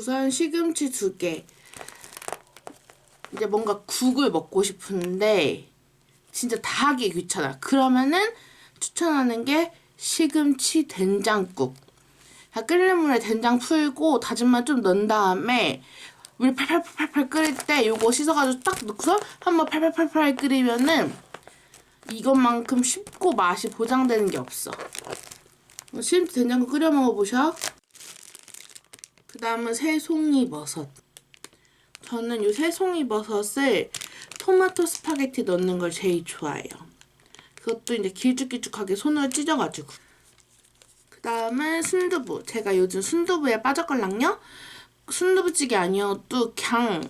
우선 시금치 두 개. 이제 뭔가 국을 먹고 싶은데 진짜 다 하기 귀찮아. 그러면은 추천하는 게 시금치 된장국. 자, 끓는 물에 된장 풀고 다진 마 좀 넣은 다음에 물 팔팔팔팔 끓일 때 요거 씻어가지고 딱 넣고서 한번 팔팔팔팔 끓이면은 이것만큼 쉽고 맛이 보장되는 게 없어. 시금치 된장국 끓여 먹어보셔. 그 다음은 새송이 버섯. 저는 이 새송이 버섯을 토마토 스파게티 넣는 걸 제일 좋아해요. 그것도 이제 길쭉길쭉하게 손으로 찢어가지고. 그 다음은 순두부. 제가 요즘 순두부에 빠졌걸랑요? 순두부찌개 아니어도 그냥,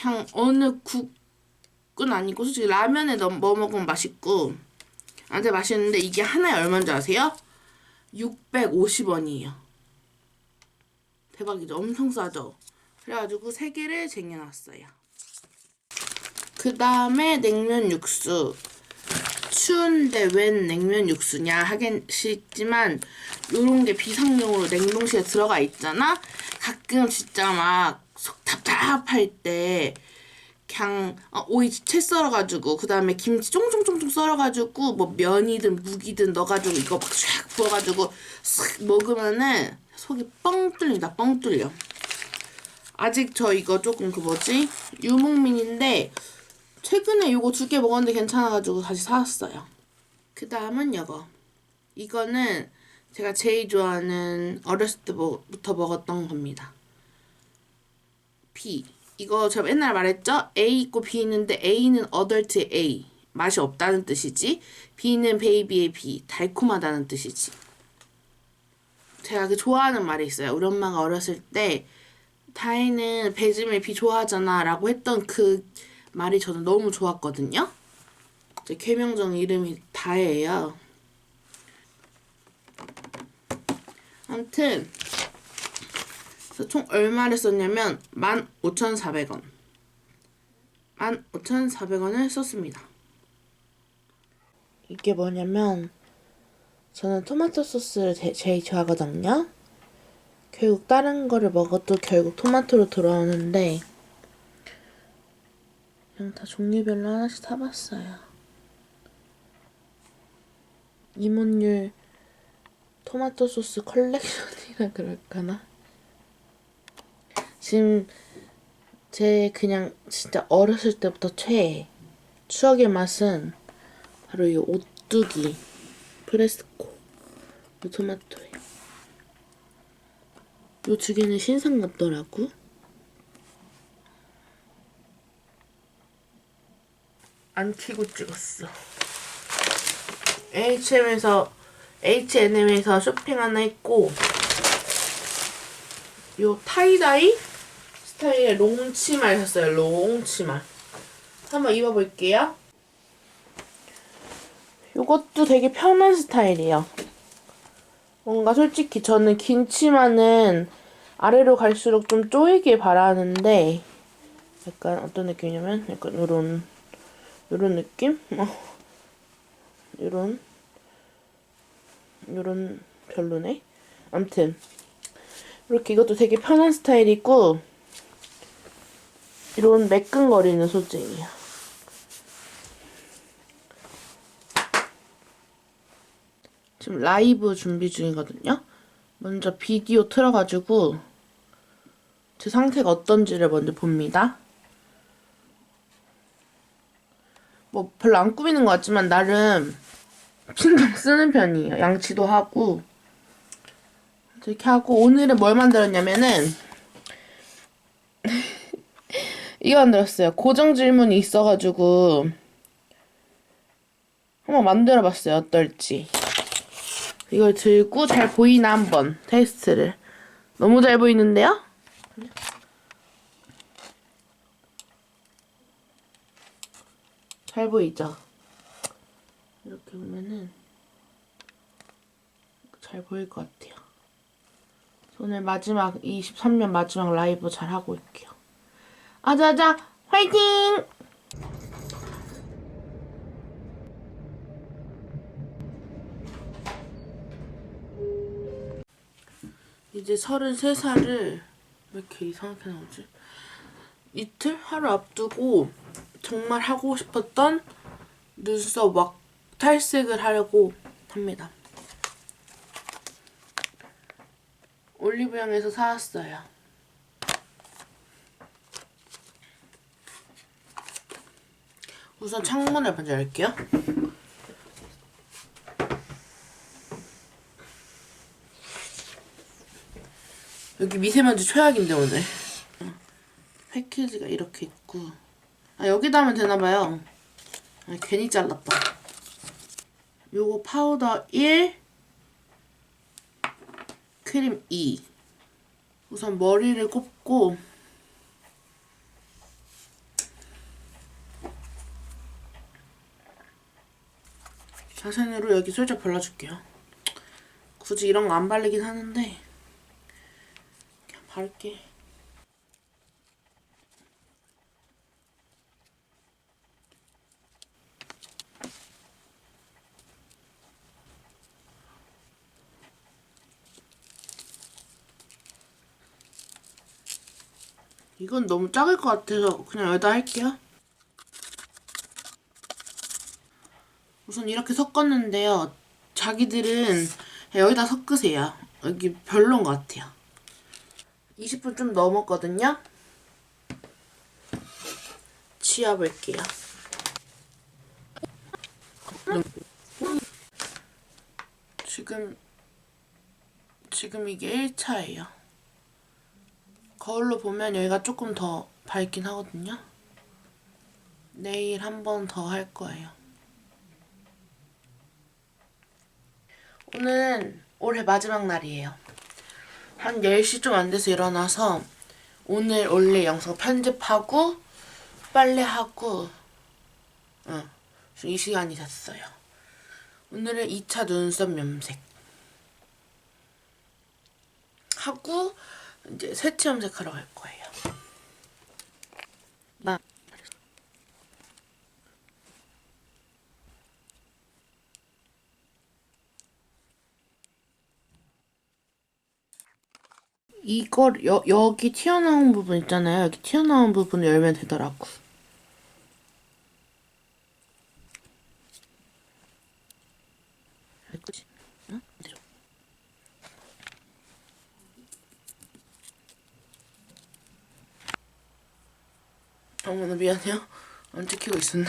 그냥 어느 국은 아니고 솔직히 라면에 넣어 먹으면 맛있고 안돼 맛있는데 이게 하나에 얼마인 줄 아세요? 650원이에요. 대박이죠. 엄청 싸죠. 그래가지고 세 개를 쟁여놨어요. 그 다음에 냉면 육수. 추운데 웬 냉면 육수냐 하겠지만 요런 게 비상용으로 냉동실에 들어가 있잖아. 가끔 진짜 막 속 답답할 때 그냥 어, 오이 채 썰어가지고 그 다음에 김치 쫑쫑쫑쫑 썰어가지고 뭐 면이든 무기든 넣어가지고 이거 막 샥 부어가지고 싹 먹으면은 속이 뻥 뚫린다 뻥 뚫려. 아직 저 이거 조금 그 뭐지 유목민인데 최근에 요거 두 개 먹었는데 괜찮아가지고 다시 사왔어요. 그 다음은 이거. 이거는 제가 제일 좋아하는 어렸을 때부터 먹었던 겁니다. B. 이거 제가 옛날에 말했죠? A 있고 B 있는데 A는 어덜트 A. 맛이 없다는 뜻이지. B는 베이비의 B. 달콤하다는 뜻이지. 제가 그 좋아하는 말이 있어요. 우리 엄마가 어렸을 때 다혜는 배지밀 비 좋아하잖아 라고 했던 그 말이 저는 너무 좋았거든요. 제 개명정 이름이 다혜예요. 아무튼 총 얼마를 썼냐면 15,400원 15,400원을 썼습니다. 이게 뭐냐면 저는 토마토 소스를 제, 제일 좋아하거든요. 결국 다른 거를 먹어도 결국 토마토로 돌아오는데 그냥 다 종류별로 하나씩 사봤어요. 이몬율 토마토 소스 컬렉션이라 그럴까나? 지금 제 그냥 진짜 어렸을 때부터 최애 추억의 맛은 바로 이 오뚜기 프레스코 이 토마토예요. 요 두 개는 신상 같더라고. 안 키고 찍었어. H&M에서 H&M에서 쇼핑 하나 했고 요 타이다이 스타일의 롱치마를 샀어요. 롱치마. 한번 입어볼게요. 요것도 되게 편한 스타일이에요. 뭔가 솔직히 저는 긴 치마는 아래로 갈수록 좀 쪼이길 바라는데 약간 어떤 느낌이냐면 약간 요런 요런 느낌? 어. 요런 요런 별로네. 암튼 이렇게 이것도 되게 편한 스타일이고 이런 매끈거리는 소재예요. 지금 라이브 준비 중이거든요. 먼저 비디오 틀어가지고 제 상태가 어떤지를 먼저 봅니다. 뭐 별로 안 꾸미는 것 같지만 나름 신경 쓰는 편이에요. 양치도 하고 이렇게 하고 오늘은 뭘 만들었냐면은 이거 만들었어요. 고정 질문이 있어가지고 한번 만들어봤어요. 어떨지. 이걸 들고 잘 보이나 한번 테스트를. 너무 잘 보이는데요? 잘 보이죠? 이렇게 보면은 잘 보일 것 같아요. 오늘 마지막 23년 마지막 라이브 잘 하고 올게요. 아자아자 화이팅! 이제 33살을 왜 이렇게 이상하게 나오지? 이틀? 하루 앞두고 정말 하고 싶었던 눈썹 왁 탈색을 하려고 합니다. 올리브영에서 사왔어요. 우선 창문을 먼저 열게요. 여기 미세먼지 최악인데 오늘. 패키지가 이렇게 있고 아 여기다 하면 되나봐요. 아, 괜히 잘랐다. 요거 파우더 1 크림 2 우선 머리를 꼽고 자센으로 여기 살짝 발라줄게요. 굳이 이런 거안 바르긴 하는데 바를게. 이건 너무 작을 것 같아서 그냥 여기다 할게요. 우선 이렇게 섞었는데요. 자기들은 여기다 섞으세요. 여기 별론 것 같아요. 20분 좀 넘었거든요. 지워볼게요. 지금 지금 이게 1차예요. 거울로 보면 여기가 조금 더 밝긴 하거든요. 내일 한 번 더 할 거예요. 오늘은 올해 마지막 날이에요. 한 10시 좀 안 돼서 일어나서 오늘 원래 영상 편집하고 빨래하고 응, 이 시간이 됐어요. 오늘은 2차 눈썹 염색 하고 이제 새치 염색하러 갈 거예요. 나 이걸 여, 여기 튀어나온 부분 있잖아요. 여기 튀어나온 부분을 열면 되더라고. 어머나 미안해요. 안 찍히고 있었네.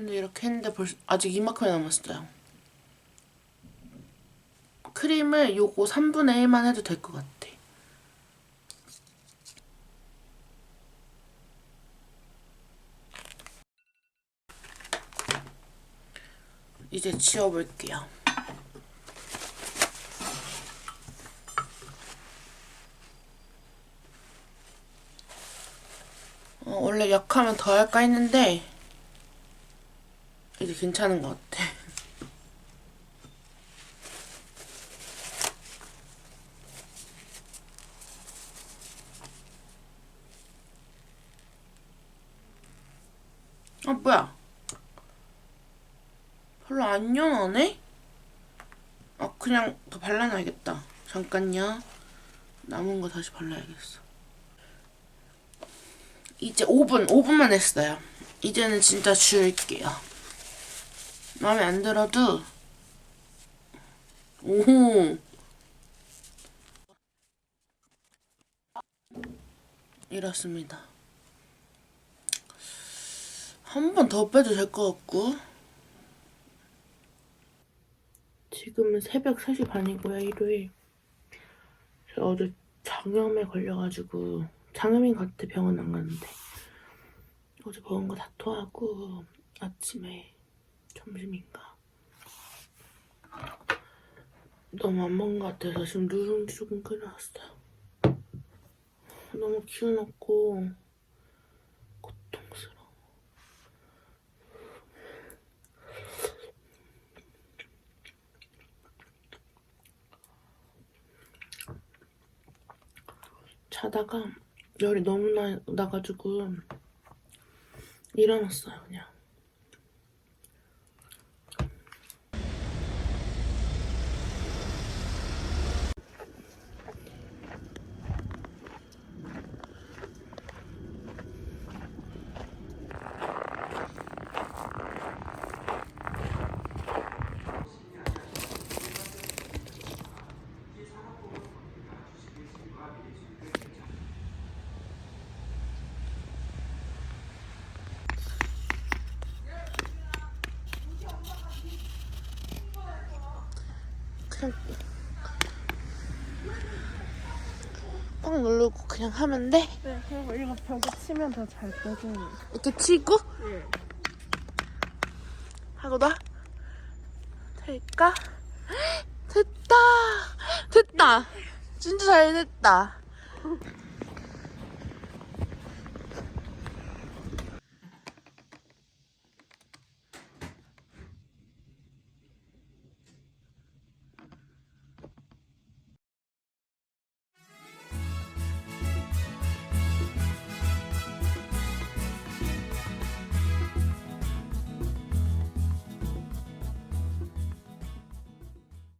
근데 이렇게 했는데 벌써 아직 이만큼 남았어요. 크림을 요거 3분의 1만 해도 될 것 같아. 이제 지워볼게요. 어, 원래 약하면 더 할까 했는데 이제 괜찮은 것 같아. 아 뭐야? 별로 안 연하네? 아 그냥 더 발라놔야겠다. 잠깐요. 남은 거 다시 발라야겠어. 이제 5분, 5분만 했어요. 이제는 진짜 지울게요. 마음에 안 들어도 오. 이렇습니다. 한 번 더 빼도 될 것 같고. 지금은 새벽 3시 반이고요 일요일. 제가 어제 장염에 걸려가지고 장염인 것 같아 병원 안 갔는데. 어제 먹은 거 다 토하고 아침에 점심인가? 너무 안 먹은 것 같아서 지금 누룽지 조금 끓여놨어요. 너무 기운 없고 고통스러워. 자다가 열이 너무 나, 나가지고 일어났어요 그냥 꽉 누르고 그냥 하면 돼. 네, 그리고 이거 벽에 치면 더잘 빼지는. 이렇게 치고 네. 하고 나 될까? 됐다 됐다 진짜 잘 됐다